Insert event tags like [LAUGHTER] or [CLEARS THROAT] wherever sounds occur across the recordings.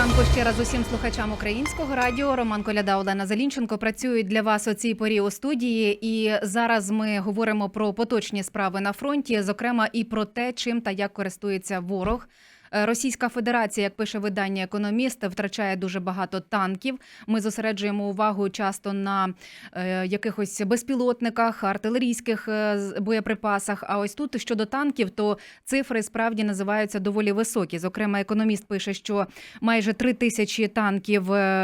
ранку ще раз усім слухачам українського радіо. Роман Коляда, Олена Залінченко працюють для вас у цій порі у студії. І зараз ми говоримо про поточні справи на фронті, зокрема і про те, чим та як користується ворог. Е, Російська Федерація, як пише видання Економіст, втрачає дуже багато танків. Ми зосереджуємо увагу часто на е, якихось безпілотниках, артилерійських е, боєприпасах. А ось тут щодо танків, то цифри справді називаються доволі високі. Зокрема, економіст пише, що майже три тисячі танків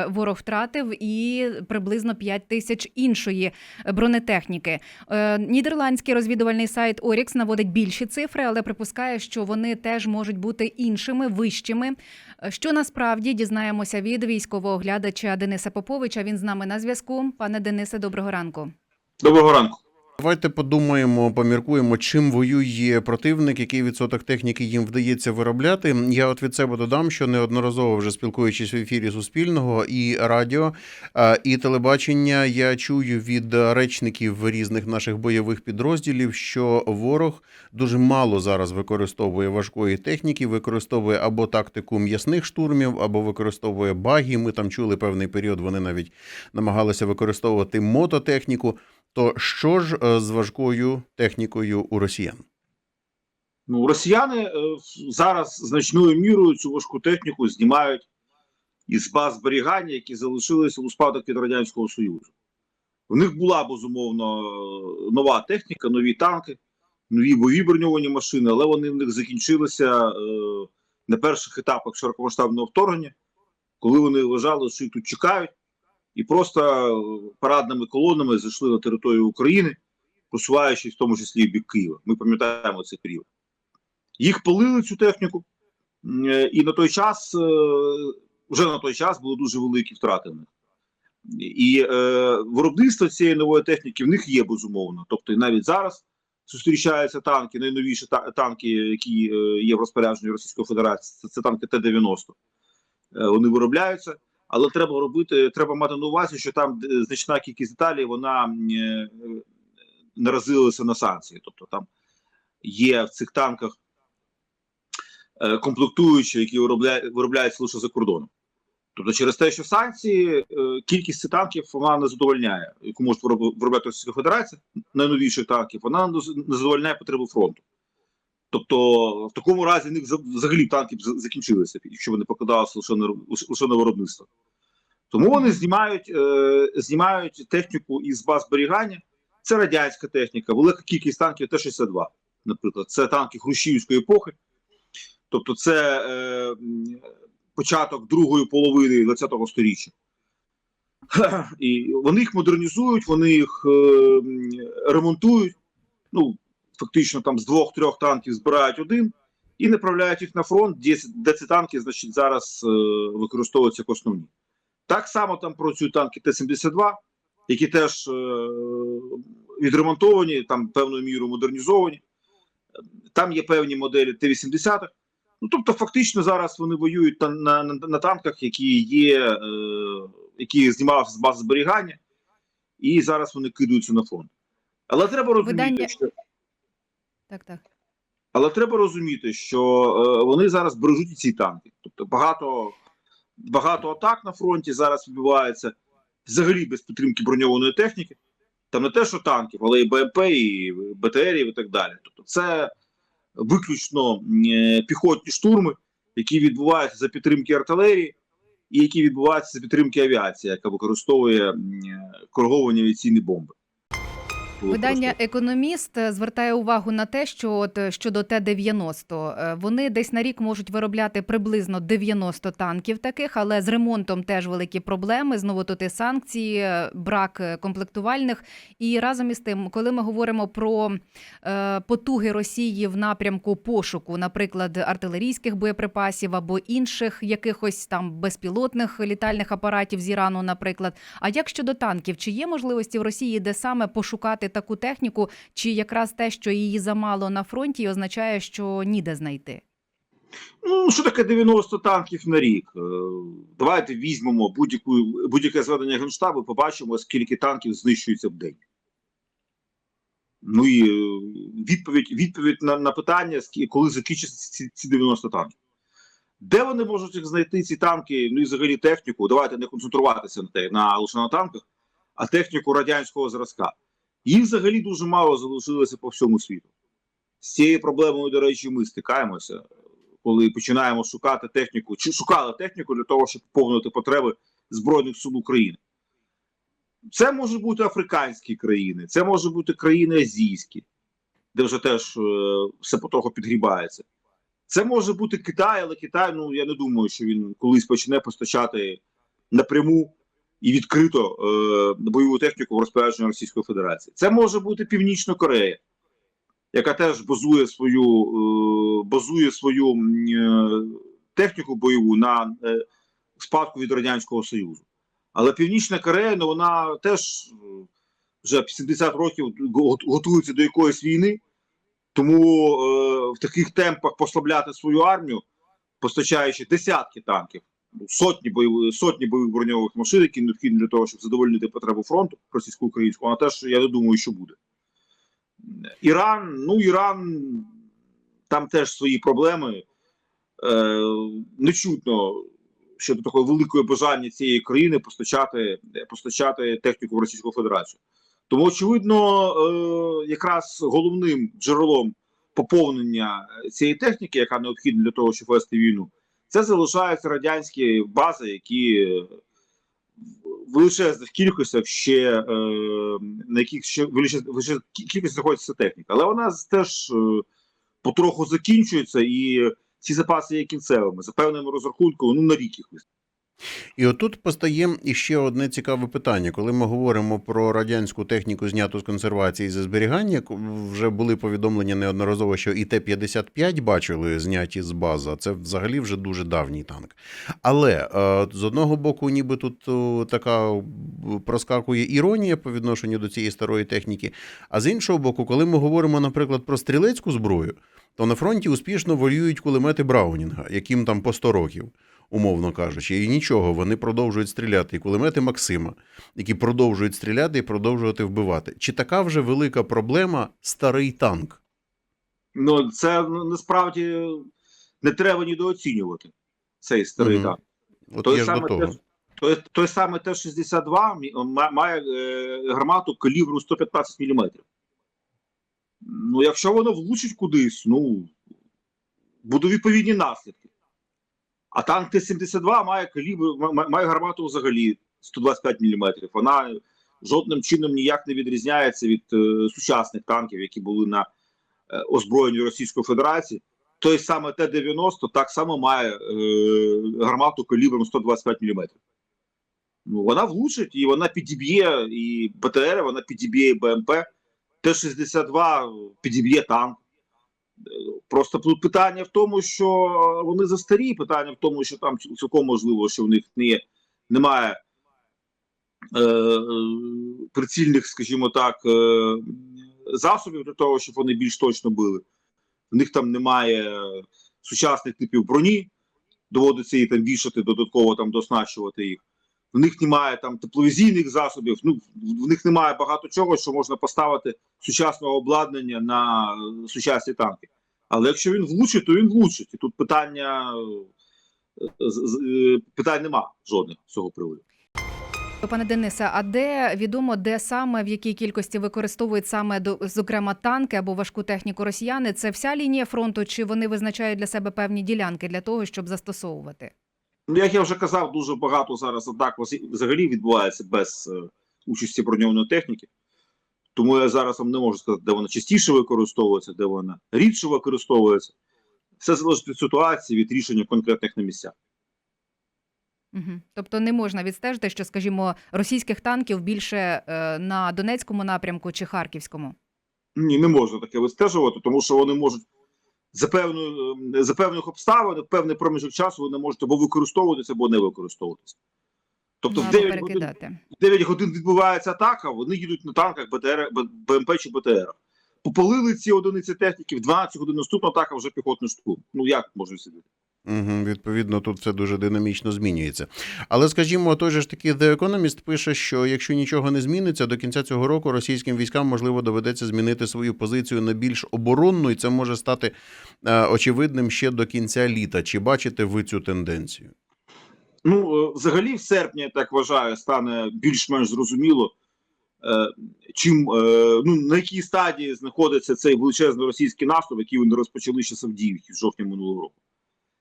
ворог втратив, і приблизно 5 тисяч іншої бронетехніки. Нідерландський розвідувальний сайт Орікс наводить більші цифри, але припускає, що вони теж можуть бути іншими, вищими. Е, Що насправді дізнаємося від військового оглядача Дениса Поповича. Він з нами на зв'язку. Пане Денисе, доброго ранку. Доброго ранку. Давайте подумаємо, поміркуємо, чим воює противник, який відсоток техніки їм вдається виробляти. Я от від себе додам, що неодноразово вже спілкуючись в ефірі Суспільного і радіо, і телебачення, я чую від речників різних наших бойових підрозділів, що ворог дуже мало зараз використовує важкої техніки, використовує або тактику м'ясних штурмів, або використовує баги. Ми там чули певний період. Вони навіть намагалися використовувати мототехніку. То що ж е, з важкою технікою у росіян? Ну, росіяни е, зараз значною мірою цю важку техніку знімають із баз зберігання, які залишилися у спадок від Радянського Союзу. В них була безумовно е, нова техніка, нові танки, нові бойові броньовані машини, але вони в них закінчилися е, на перших етапах широкомасштабного вторгнення, коли вони вважали, що їх тут чекають, і просто е, парадними колонами зайшли на територію України, просуваючись в тому числі і бік Києва. Ми пам'ятаємо цей період. Їх палили цю техніку, е, і на той час, е, вже на той час були дуже великі втрати них. І е, виробництво цієї нової техніки в них є безумовно. Тобто навіть зараз зустрічаються танки, найновіші та- танки, які е, є в розпорядженні Російської Федерації. Це, це танки Т-90. Е, вони виробляються, але треба робити, треба мати на увазі, що там е, значна кількість деталей вона е, наразилася на санкції. Тобто там є в цих танках е, комплектуючі, які виробля- виробляються лише за кордоном. Тобто, через те, що санкції, кількість цих танків вона не задовольняє, яку вироб- виробляти Російська Федерація, найновіших танків, вона не задовольняє потреби фронту. Тобто, в такому разі в них за- взагалі танки б закінчилися, якщо вони покладалися лише на, лише на виробництво. Тому вони знімають, е, знімають техніку із баз зберігання. Це радянська техніка, велика кількість танків Т-62, наприклад. Це танки Хрущівської епохи. Тобто, це е, початок другої половини ХХ століття. [CLEARS THROAT] І вони їх модернізують, вони їх е, ремонтують. Ну, фактично, там з двох-трьох танків збирають один і направляють їх на фронт, де, де ці танки, значить, зараз е, використовуються як основні. Так само там працюють танки Т-72, які теж е, відремонтовані, там певною мірою модернізовані. Там є певні моделі Т-80. Ну, тобто, фактично, зараз вони воюють на, на, на, на танках, які є, е, які знімалися з баз зберігання, і зараз вони кидаються на фронт. Але треба розуміти, Видання- що Так, так. але треба розуміти, що е, вони зараз бережуть ці танки. Тобто багато, багато атак на фронті зараз відбувається взагалі без підтримки броньованої техніки. Там не те, що танків, але і БМП, і БТРів, і так далі. Тобто, це виключно е, піхотні штурми, які відбуваються за підтримки артилерії, і які відбуваються за підтримки авіації, яка використовує е, кориговані авіаційні бомби. Видання Економіст звертає увагу на те, що от е, щодо Т-90, е, вони десь на рік можуть виробляти приблизно 90 танків таких, але з ремонтом теж великі проблеми. Знову тут і санкції, е, брак комплектувальних. І разом із тим, коли ми говоримо про потуги Росії в напрямку пошуку, наприклад, артилерійських боєприпасів або інших якихось там безпілотних літальних апаратів з Ірану, наприклад. А як щодо танків, чи є можливості в Росії, де саме пошукати таку техніку, чи якраз те, що її замало на фронті, означає, що ніде знайти? Ну, що таке 90 танків на рік? Е, Давайте візьмемо будь-яке зведення Генштабу, побачимо, скільки танків знищується в день. Ну і е, відповідь, відповідь на, на питання, коли закінчаться ці, ці 90 танків. Де вони можуть їх знайти ці танки, ну і взагалі техніку? Давайте не концентруватися на те, на лише на танках, а техніку радянського зразка. Їх взагалі дуже мало залишилося по всьому світу. З цією проблемою, до речі, ми стикаємося, коли починаємо шукати техніку, чи шукали техніку для того, щоб поповнити потреби Збройних сил України. Це можуть бути африканські країни, це можуть бути країни азійські, де вже теж е, все потроху підгрібається. Це може бути Китай, але Китай, ну я не думаю, що він колись почне постачати напряму і відкрито е, бойову техніку в розпорядження Російської Федерації. Це може бути Північна Корея, яка теж базує свою, е, базує свою е, техніку бойову на е, спадку від Радянського Союзу. Але Північна Корея, ну вона теж е, вже 70 років готується до якоїсь війни. Тому е, в таких темпах послабляти свою армію, постачаючи десятки танків, сотні бойових сотні бойових броньових машин, які необхідні для того, щоб задовольнити потребу фронту російсько-українського, вона теж я не думаю, що буде. Іран, ну Іран, там теж свої проблеми. Е, не чутно щодо такої великої бажання цієї країни постачати, постачати техніку в Російську Федерацію. Тому, очевидно, е, якраз головним джерелом поповнення цієї техніки, яка необхідна для того, щоб вести війну, це залишаються радянські бази, які е, в величезних кількостях ще е, на яких ще величезна кількість знаходиться техніка. Але вона теж е, потроху закінчується, і ці запаси є кінцевими. За певним розрахунком, ну на рік їх. І отут постає іще одне цікаве питання. Коли ми говоримо про радянську техніку, зняту з консервації за зберігання, вже були повідомлення неодноразово, що і Т-55 бачили зняті з бази. Це взагалі вже дуже давній танк. Але е, з одного боку, ніби тут така проскакує іронія по відношенню до цієї старої техніки. А з іншого боку, коли ми говоримо, наприклад, про стрілецьку зброю, то на фронті успішно воюють кулемети Браунінга, яким там по 100 років умовно кажучи, і нічого, вони продовжують стріляти. І кулемети Максима, які продовжують стріляти і продовжувати вбивати. Чи така вже велика проблема старий танк? Ну, це ну, насправді не треба недооцінювати цей старий Мгм. танк. От Той ж до саме того. Той, той самий Т-62 має е, гармату калібру 115 мм. Ну, якщо воно влучить кудись, ну будуть відповідні наслідки. А танк Т-72 має калібр, ма- ма- має гармату взагалі 125 мм. Вона жодним чином ніяк не відрізняється від е, сучасних танків, які були на е, озброєнні Російської Федерації. Той самий Т-90 так само має е, гармату калібром 125 мм. Ну, вона влучить і вона підіб'є і БТР, вона підіб'є і БМП. Т-62 підіб'є танк. Просто тут питання в тому, що вони застарі, питання в тому, що там цілком можливо, що в них не немає е, прицільних, скажімо так, е, засобів для того, щоб вони більш точно били. В них там немає сучасних типів броні, доводиться її там вішати, додатково там доснащувати їх. В них немає там тепловізійних засобів, ну в них немає багато чого, що можна поставити сучасного обладнання на е, сучасні танки. Але якщо він влучить, то він влучить. І тут питання е, е, питань нема жодних з цього приводу. Пане Денисе, а де відомо, де саме в якій кількості використовують саме до зокрема танки або важку техніку росіяни? Це вся лінія фронту, чи вони визначають для себе певні ділянки для того, щоб застосовувати? Ну, як я вже казав, дуже багато зараз атак взагалі- взагалі відбувається без е, участі броньованої техніки. Тому я зараз вам не можу сказати, де вона частіше використовується, де вона рідше використовується. Все залежить від ситуації, від рішення конкретних на місцях. Угу. Тобто не можна відстежити, що, скажімо, російських танків більше е, на Донецькому напрямку чи Харківському. Ні, не можна таке вистежувати, тому що вони можуть за певну, за певних обставин, певний проміжок часу вони можуть або використовуватися, або не використовуватися. Тобто в або 9 годин, в 9 годин відбувається атака, вони їдуть на танках БТР, БМП чи БТР. Попалили ці одиниці техніки, в 12 годин наступна атака вже піхотний штурм. Ну як можна сидіти? Угу, відповідно, тут все дуже динамічно змінюється. Але скажімо, той же ж таки The Economist пише, що якщо нічого не зміниться, до кінця цього року російським військам можливо доведеться змінити свою позицію на більш оборонну, і це може стати е, очевидним ще до кінця літа. Чи бачите ви цю тенденцію? Ну, е, взагалі, в серпні, я так вважаю, стане більш-менш зрозуміло, е, чим е, ну на якій стадії знаходиться цей величезний російський наступ, який вони розпочали ще з Авдіївки в жовтні минулого року.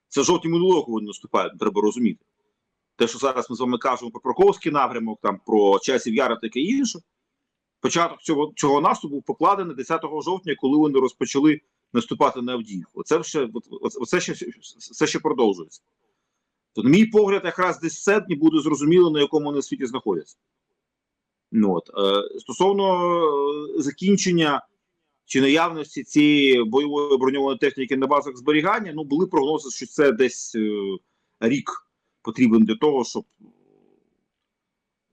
Це жовтні минулого року вони наступають, треба розуміти. Те, що зараз ми з вами кажемо про Проковський напрямок, там про часів Яра, таке інше. Початок цього цього наступу покладений 10 жовтня, коли вони розпочали наступати на Авдіївку. Оце ще оце ще все ще продовжується. То, на мій погляд, якраз десь серпні буде зрозуміло, на якому вони світі знаходяться. Ну, от. Е, стосовно е, закінчення чи наявності цієї бойової броньованої техніки на базах зберігання, ну були прогнози, що це десь е, рік потрібен для того, щоб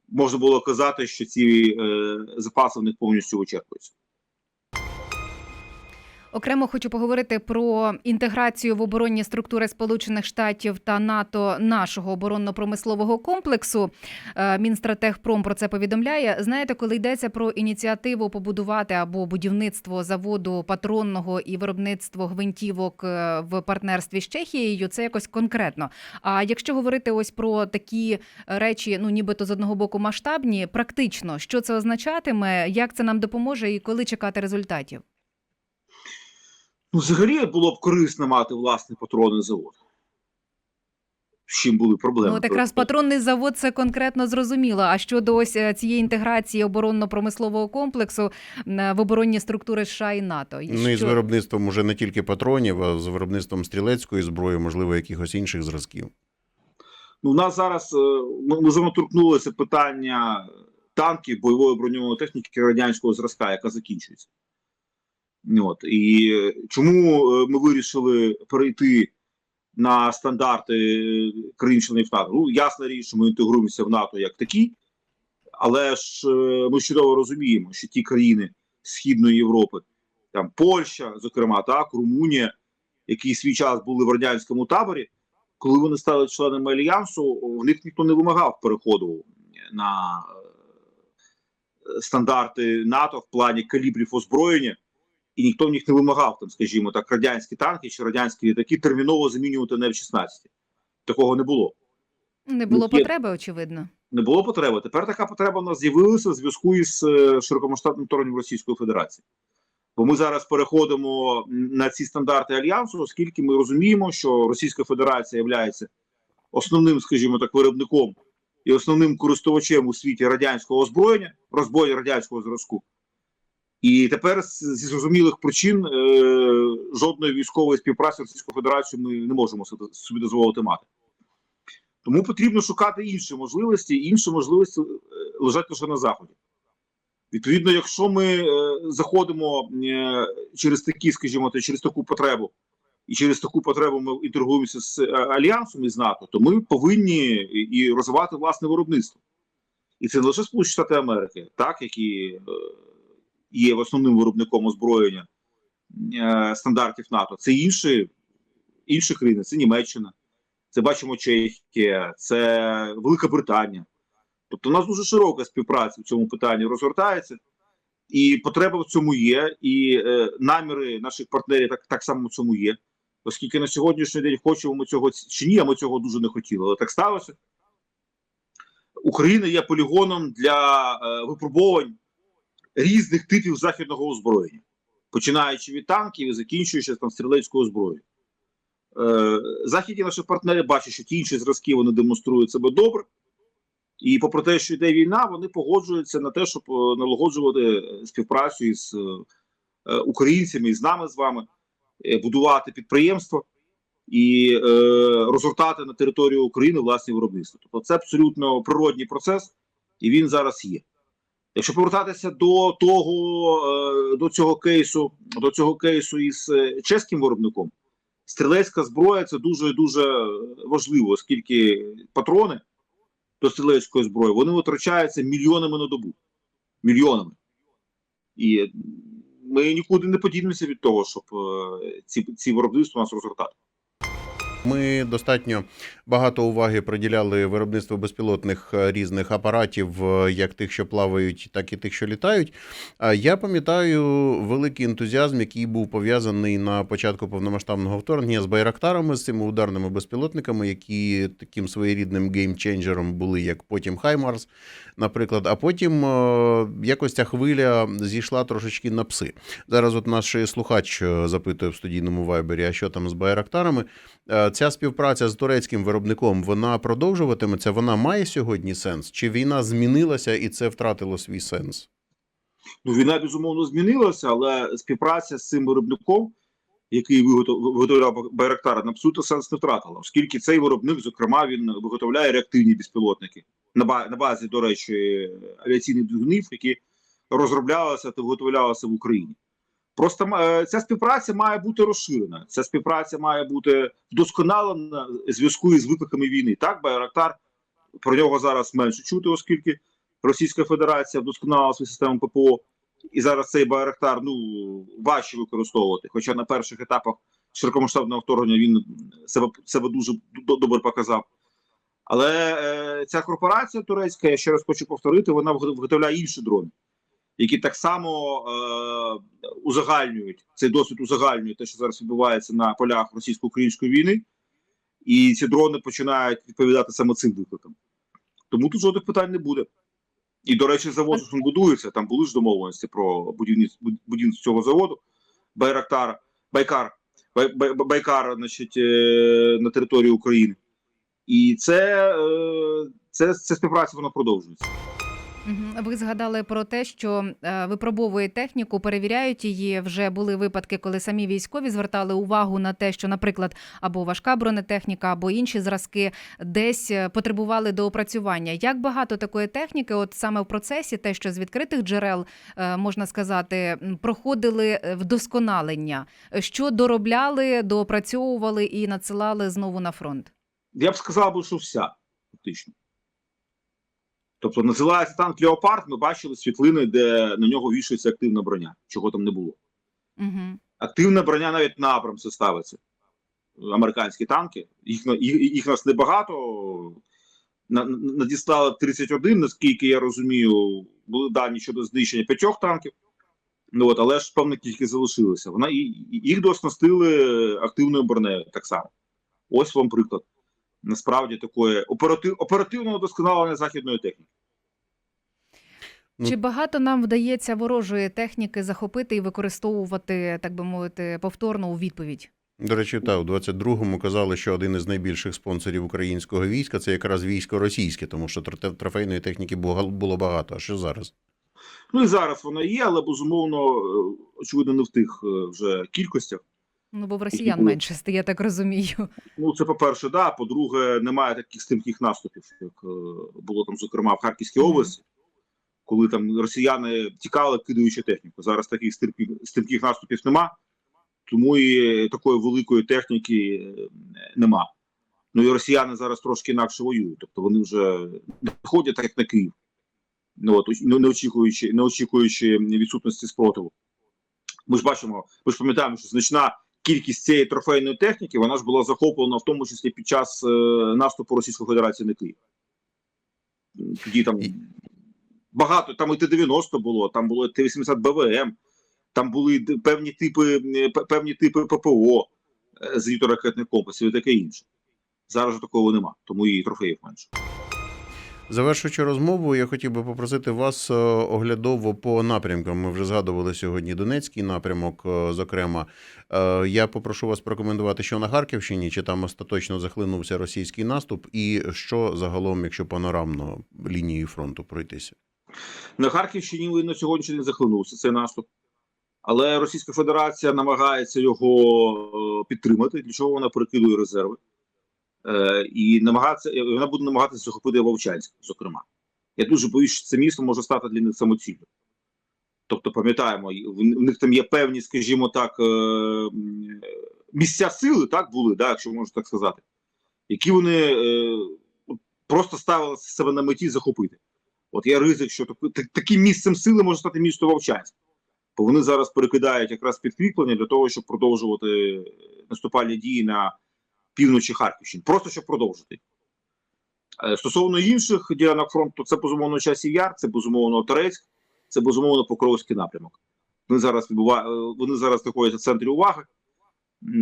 можна було казати, що ці е, запаси в них повністю вичерпуються. Окремо хочу поговорити про інтеграцію в оборонні структури Сполучених Штатів та НАТО нашого оборонно-промислового комплексу. Е, Мінстратегпром про це повідомляє. Знаєте, коли йдеться про ініціативу побудувати або будівництво заводу патронного і виробництво гвинтівок е, в партнерстві з Чехією, це якось конкретно. А якщо говорити ось про такі речі, ну нібито з одного боку масштабні, практично, що це означатиме, як це нам допоможе і коли чекати результатів? Ну, взагалі було б корисно мати власний патронний завод. З чим були проблеми? Ну, от якраз патронний завод це конкретно зрозуміло. А щодо ось е, цієї інтеграції оборонно-промислового комплексу в оборонні структури США і НАТО, І Ну і з виробництвом уже не тільки патронів, а з виробництвом стрілецької зброї, можливо, якихось інших зразків. Ну, у нас зараз е, ми, ми з торкнулися питання танків бойової броньованої техніки радянського зразка, яка закінчується. От. І е, чому е, ми вирішили перейти на стандарти е, країн-членів НАТО? Ну, ясна річ, що ми інтегруємося в НАТО як такі, але ж ми чудово розуміємо, що ті країни Східної Європи, там Польща, зокрема, так, Румунія, які свій час були в радянському таборі, коли вони стали членами альянсу, в них ніхто не вимагав переходу на стандарти НАТО в плані калібрів озброєння, і ніхто в них не вимагав, там, скажімо так, радянські танки чи радянські літаки терміново замінювати на F-16. Такого не було. не було Ну, є- потреби, очевидно. Не було потреби. Тепер така потреба в нас з'явилася в зв'язку із е, широкомасштабним вторгненням Російської Федерації. Бо ми зараз переходимо на ці стандарти альянсу, оскільки ми розуміємо, що Російська Федерація є основним, скажімо так, виробником і основним користувачем у світі радянського озброєння, розбою радянського зразку. І тепер зі зрозумілих причин е, жодної військової співпраці з Російською Федерацією ми не можемо собі- дозволити мати. Тому потрібно шукати інші можливості, інші можливості е, лежать лише на заході. Відповідно, якщо ми е, заходимо через такі, скажімо, через таку потребу, і через таку потребу ми інтегруємося з альянсом із НАТО, то ми повинні і і розвивати власне виробництво. І це не лише Сполучені Штати Америки, так, які є основним виробником озброєння е, стандартів НАТО, це інші, інші країни, це Німеччина, це бачимо Чехія, це Велика Британія. Тобто, у нас дуже широка співпраця в цьому питанні розгортається, і потреба в цьому є, і е, наміри наших партнерів так, так само в цьому є. Оскільки на сьогоднішній день хочемо ми цього чи ні, а ми цього дуже не хотіли. Але так сталося. Україна є полігоном для е, випробувань різних типів західного озброєння, починаючи від танків і закінчуючи там стрілецькою зброєю. Е, західні наші партнери бачать, що ті інші зразки вони демонструють себе добре. І попри те, що йде війна, вони погоджуються на те, щоб е, налагоджувати співпрацю із е, українцями і з нами з вами, е, будувати підприємства і е, розгортати на територію України власні виробництва. Тобто це абсолютно природній процес, і він зараз є. Якщо повертатися до того, е, до цього кейсу, до цього кейсу із е, чеським виробником, стрілецька зброя це дуже дуже важливо, оскільки патрони до стрілецької зброї вони витрачаються мільйонами на добу. Мільйонами. І ми нікуди не подінемося від того, щоб е, ці, ці виробництва нас розгортати. Ми достатньо багато уваги приділяли виробництву безпілотних е, різних апаратів, е, як тих, що плавають, так і тих, що літають. Я пам'ятаю великий ентузіазм, який був пов'язаний на початку повномасштабного вторгнення з байрактарами, з цими ударними безпілотниками, які таким своєрідним геймченджером були, як потім Хаймарс, наприклад. А потім е, якось ця хвиля зійшла трошечки на пси. Зараз, от наш слухач запитує в студійному вайбері, а що там з байрактарами. Ця співпраця з турецьким виробником вона продовжуватиметься. Вона має сьогодні сенс? Чи війна змінилася і це втратило свій сенс? Ну, війна безумовно змінилася, але співпраця з цим виробником, який виготов- виготовляв Байрактар, абсолютно сенс не втратила, оскільки цей виробник, зокрема, він виготовляє реактивні безпілотники на базі, до речі, авіаційних двигунів, які розроблялися та виготовлялися в Україні. Просто е, ця співпраця має бути розширена. Ця співпраця має бути вдосконалена в зв'язку із викликами війни. Так, Байрактар про нього зараз менше чути, оскільки Російська Федерація вдосконалила свою систему ППО, і зараз цей Байрактар ну важче використовувати. Хоча на перших етапах широкомасштабного вторгнення він себе себе дуже добре показав. Але е, ця корпорація турецька, я ще раз хочу повторити, вона виг- виготовляє інші дрони, які так само е, узагальнюють цей досвід узагальнює те, що зараз відбувається на полях російсько-української війни, і ці дрони починають відповідати саме цим викликам. Тому тут жодних питань не буде. І, до речі, завод він будується. Там були ж домовленості про будівництво, будівництво цього заводу. Байрактар, Байкар, Бай, Бай- Байкар, значить, е, на території України. І це, е, це, це співпраця вона продовжується. Ви згадали про те, що е, випробовують техніку, перевіряють її. Вже були випадки, коли самі військові звертали увагу на те, що, наприклад, або важка бронетехніка, або інші зразки десь е, потребували доопрацювання. Як багато такої техніки, от саме в процесі, те, що з відкритих джерел е, можна сказати, проходили вдосконалення, що доробляли, доопрацьовували і надсилали знову на фронт. Я б сказав що вся, фактично. Тобто називається танк Леопард, ми бачили світлини, де на нього вішається активна броня, чого там не було. Угу. Активна броня навіть на Абрамси ставиться. Американські танки. Їх, їх, їх нас небагато. На- на- Надіслали 31, наскільки я розумію, були дані щодо знищення п'ятьох танків. Ну от, але ж певна кількість залишилася. Вона і- їх дооснастили активною бронею так само. Ось вам приклад. Насправді такої оператив, оперативного досконалення західної техніки. Ну- Чи багато нам вдається ворожої техніки захопити і використовувати, так би мовити, повторно у відповідь? До речі, та у 22-му казали, що один із найбільших спонсорів українського війська це якраз військо російське, тому що трофейної техніки було було багато. А що зараз? Ну і зараз вона є, але безумовно, е, очевидно, не в тих е, вже кількостях. Ну бо в росіян менше стає, я так розумію. Ну, це по-перше, да. По-друге, немає таких стрімких наступів, як е, було там, зокрема, в Харківській області, коли там росіяни тікали, кидаючи техніку. Зараз таких стрімких, стрімких наступів нема, тому і такої великої техніки е, нема. Ну і росіяни зараз трошки інакше воюють, тобто вони вже не ходять так, як на Київ, ну, от, не, не, очікуючи, не очікуючи відсутності спротиву. Ми ж бачимо, ми ж пам'ятаємо, що значна кількість цієї трофейної техніки вона ж була захоплена в тому числі під час е, наступу Російської Федерації на Київ. Тоді там багато, там і Т-90 було, там було Т-80 БВМ, там були певні типи, певні типи ППО е, зенітно-ракетних комплексів і таке інше. Зараз такого нема, тому і трофеїв менше. Завершуючи розмову, я хотів би попросити вас е, оглядово по напрямкам. Ми вже згадували сьогодні Донецький напрямок, е, зокрема. Я попрошу вас прокоментувати, що на Харківщині, чи там остаточно захлинувся російський наступ, і що загалом, якщо панорамно лінією фронту пройтися. На Харківщині він на сьогоднішній день захлинувся цей наступ. Але Російська Федерація намагається його е, підтримати, для чого вона перекидує резерви. Е, і намагається, вона буде намагатися захопити Вовчанськ, зокрема. Я дуже боюсь, що це місто може стати для них самоціллю. Тобто, пам'ятаємо, в них там є певні, скажімо так, е, місця сили, так були, да, якщо можна так сказати, які вони е, просто ставили себе на меті захопити. От є ризик, що так, так- таким місцем сили може стати місто Вовчанськ. Бо вони зараз перекидають якраз підкріплення для того, щоб продовжувати наступальні дії на півночі Харківщини, просто щоб продовжити. Е, Стосовно інших ділянок фронту, це безумовно часів яр, це безумовно Торецьк, це безумовно Покровський напрямок. Вони зараз відбува... е, вони зараз знаходяться в центрі уваги,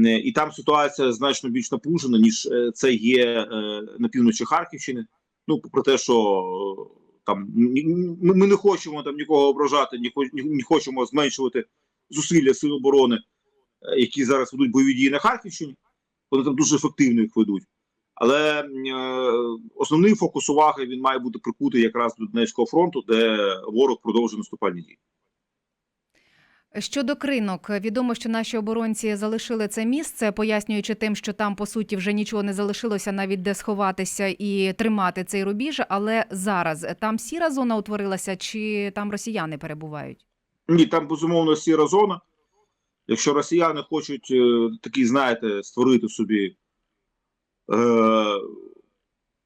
е, і там ситуація значно більш напружена, ніж це є на півночі Харківщини. Ну, попри те, що там ми, не хочемо там нікого ображати, не хочемо зменшувати зусилля сил оборони, е, які зараз ведуть бойові дії на Харківщині. Вони там дуже ефективно їх ведуть. Але е, основний фокус уваги він має бути прикутий якраз до Донецького фронту, де ворог продовжує наступальні дії. Щодо кринок, відомо, що наші оборонці залишили це місце, пояснюючи тим, що там по суті вже нічого не залишилося, навіть де сховатися і тримати цей рубіж. Але зараз там сіра зона утворилася, чи там росіяни перебувають? Ні, там безумовно сіра зона. Якщо росіяни хочуть е, такий, знаєте, створити собі е,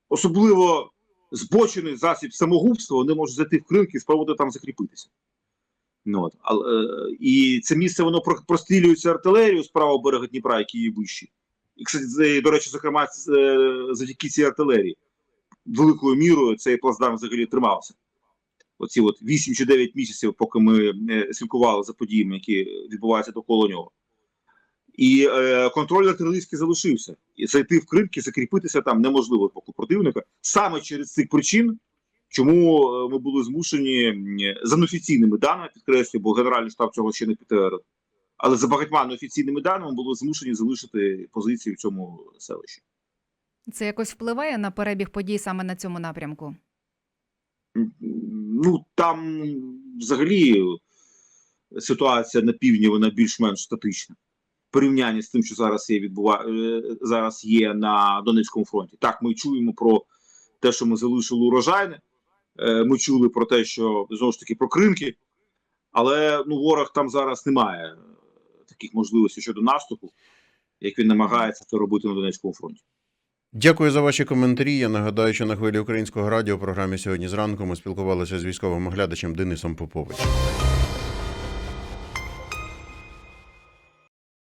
особливо збочений засіб самогубства, вони можуть зайти в кринки і спробувати там закріпитися. Ну, от. Але, е, і це місце воно про- прострілюється артилерією з правого берега Дніпра, який є вищий. І, кстати, до речі, зокрема, е, завдяки цій артилерії великою мірою цей плацдарм взагалі тримався оці от 8 чи 9 місяців, поки ми е, слідкували за подіями, які відбуваються довкола нього. І е, контроль артилерійський залишився. І зайти в крипки, закріпитися там неможливо боку противника. Саме через цих причин, чому е, ми були змушені за неофіційними даними, підкреслюю, бо Генеральний штаб цього ще не підтвердив. Але за багатьма неофіційними даними були змушені залишити позиції в цьому селищі. Це якось впливає на перебіг подій саме на цьому напрямку? Ну там взагалі ситуація на півдні вона більш-менш статична. В порівнянні з тим, що зараз є відбува... е, зараз є на Донецькому фронті. Так, ми чуємо про те, що ми залишили урожайне. Е, Ми чули про те, що знову ж таки про кринки, але ну ворог там зараз не має е, таких можливостей щодо наступу, як він намагається це робити на Донецькому фронті. Дякую за ваші коментарі. Я нагадаю, що на хвилі українського радіо в програмі сьогодні зранку ми спілкувалися з військовим оглядачем Денисом Поповичем.